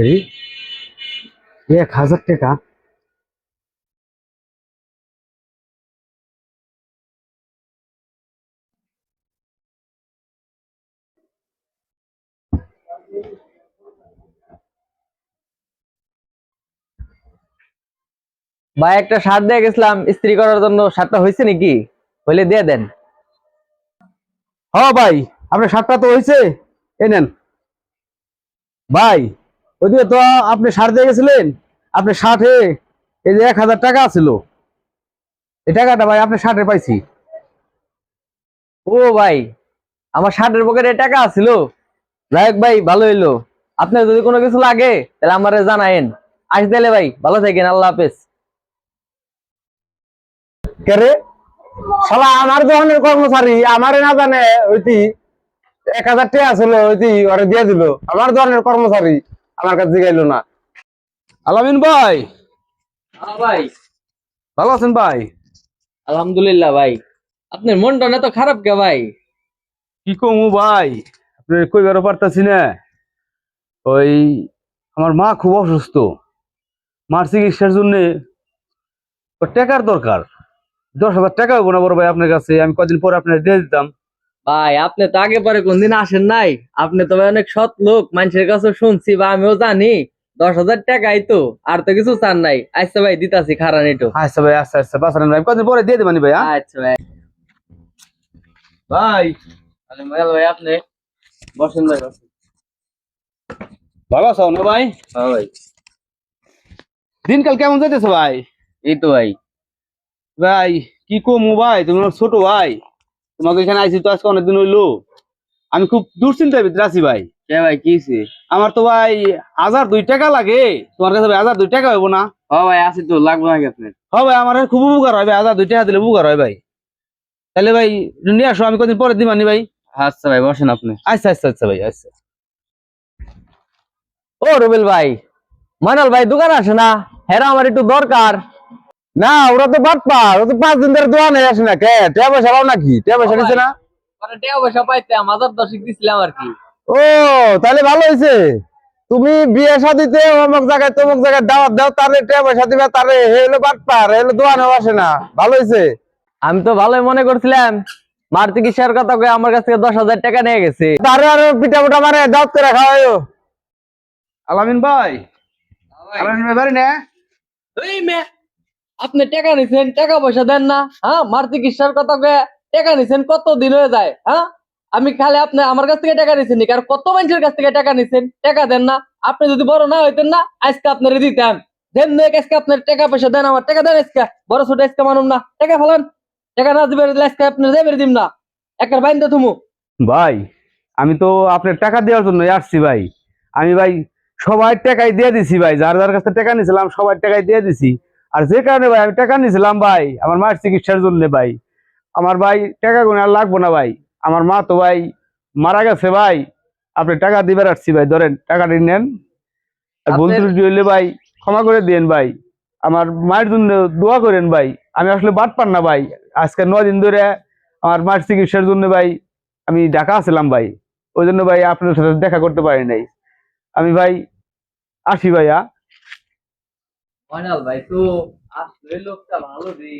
এই এক হাজার টাকা? ভাই একটা শার্ট দিয়ে গেছিলাম ইস্ত্রি করার জন্য। শার্টটা হয়েছে নাকি? হইলে দিয়ে দেন। হ ভাই আপনার শার্টটা তো হয়েছে। এই নেন। ভাই ওইদিকে তো আপনি শার্ট দিয়ে গেছিলেন আপনি শার্টে এই যে এক হাজার টাকা ছিল। এই টাকাটা ভাই আপনি শার্টে পাইছি। ও ভাই আমার শার্টের পকেটে টাকা আছিল। যাই ভাই ভালো হইল। আপনার যদি কোনো কিছু লাগে তাহলে আমারে জানায়েন। আস দিলে ভাই ভালো থাকেন আল্লাহ হাফেজ। কেরে শালা আমার দোকানের কর্মচারী আমারে না জানে ওইটি এক হাজার টাকা ছিল ওইটি ওরে দিয়ে দিল। আমার দোকানের কর্মচারী। আমার কাছে জিগাইলো না। আলামিন ভাই। ভাই। ভালো আছেন ভাই? আলহামদুলিল্লাহ ভাই। আপনার মনটা না তো খারাপ কে ভাই? কি কমু ভাই? আপনি কইবারও পারতাছি না? ওই আমার মা খুব অসুস্থ। মার চিকিৎসার জন্য টাকার দরকার। দশ হাজার টাকা হব না বড় ভাই আপনার কাছে। আমি কদিন পরে আপনার দিয়ে দিতাম। ভাই আপনি তো আগে পরে কোনদিন আসেন নাই। আপনি তো অনেক সৎ লোক মানুষের কাছে শুনছি বা আমিও জানি। দশ হাজার টাকাই তো আর তো কিছু চান নাই। আচ্ছা ভাই দিতাছি খারান একটু। আচ্ছা ভাই আচ্ছা আচ্ছা বাসান ভাই কদিন পরে দিয়ে দেবানি ভাই হ্যাঁ? আচ্ছা ভাই। ভাই তাহলে ময়াল ভাই আপনি বসেন ভাই বসেন। ভালো আছো না ভাই? হ্যাঁ ভাই। দিনকাল কেমন যাইতেছে ভাই? এই তো ভাই। ভাই কি কমু ভাই? তুমি ছোট ভাই। তোমাকে এখানে আইসি তো আজকে অনেকদিন হইল। আমি খুব দুশ্চিন্তার ভিতরে আছি ভাই। কে ভাই কি আমার তো ভাই হাজার দুই টাকা লাগে। তোমার কাছে ভাই হাজার দুই টাকা হইব না? ভাই আছে তো লাগবে নাকি আপনার? ভাই আমার খুব উপকার হয় ভাই। হাজার দুই টাকা দিলে উপকার হয় ভাই। তাহলে ভাই নিয়ে আসো আমি কদিন পরে দিবানি ভাই। আচ্ছা ভাই বসেন আপনি। আচ্ছা আচ্ছা আচ্ছা ভাই আচ্ছা। ও রুবেল ভাই ভাই দোকান আসে না? হেরা আমার একটু দরকার। না ওরা তো বাটপা ওরা তো পাঁচ দিন ধরে দোকানে আসে না কে? পয়সা পাও নাকি? পয়সা না? মানে পয়সা পাইতে হাজার দশক দিছিলাম আর কি। ও তাহলে ভালো হয়েছে তুমি বিয়ে শাদিতে অমুক জায়গায় তমুক জায়গায় দাওয়াত দাও তারে টাকা পয়সা দিবে তারে হে হলো বাটপার হে হলো দোকানেও আসে না। ভালো হয়েছে আমি তো ভালোই মনে করছিলাম মার চিকিৎসার কথা কয়ে আমার কাছ থেকে দশ হাজার টাকা নিয়ে গেছে। তারে আর পিঠা পুটা মারে দাওয়াত করে খাওয়াইও আলামিন ভাই আলামিন ভাই বাড়ি না। এই মেয়ে, আপনি টাকা নিছেন, টাকা পয়সা দেন না হ্যাঁ? মার চিকিৎসার কথা টাকা নিছেন কত দিন হয়ে যায় হ্যাঁ? আমি খালি আপনি আমার কাছ থেকে টাকা নিছেন আর কত মানুষের কাছ থেকে টাকা নিছেন, টাকা দেন না। আপনি যদি বড় না হইতেন না, আজকে আপনার দিতাম। দেন আজকে আপনার টাকা পয়সা দেন, আমার টাকা দেন আজকে। বড় ছোট আজকে মানুম না। টাকা ফেলান। টাকা না দিবে আজকে আপনি দেবে দিম না। একের বাইন্দা থুমু। ভাই, আমি তো আপনার টাকা দেওয়ার জন্য আসছি ভাই। আমি ভাই সবার টাকাই দিয়ে দিছি ভাই, যার যার কাছে টাকা নিয়েছিলাম সবার টাকাই দিয়ে দিছি। আর যে কারণে ভাই আমি টাকা নিয়েছিলাম ভাই আমার মায়ের চিকিৎসার জন্য ভাই। আমার ভাই টাকা গুনে আর লাগবো না ভাই। আমার মা তো ভাই মারা গেছে ভাই। আপনি টাকা দিবার আসছি ভাই ধরেন টাকাটি নেন। আর ভুল হইলে ভাই ক্ষমা করে দিয়েন ভাই। আমার মায়ের জন্য দোয়া করেন ভাই। আমি আসলে বাদ পান না ভাই। আজকে নয় দিন ধরে আমার মায়ের চিকিৎসার জন্য ভাই আমি ঢাকা আসলাম ভাই। ওই জন্য ভাই আপনার সাথে দেখা করতে পারি নাই। আমি ভাই আসি ভাইয়া। ময়নাল ভাই তো আসলে লোকটা ভালো রে।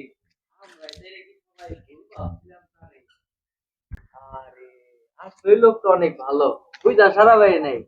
আসলে লোকটা অনেক ভালো। বুঝা সারা ভাই নাই।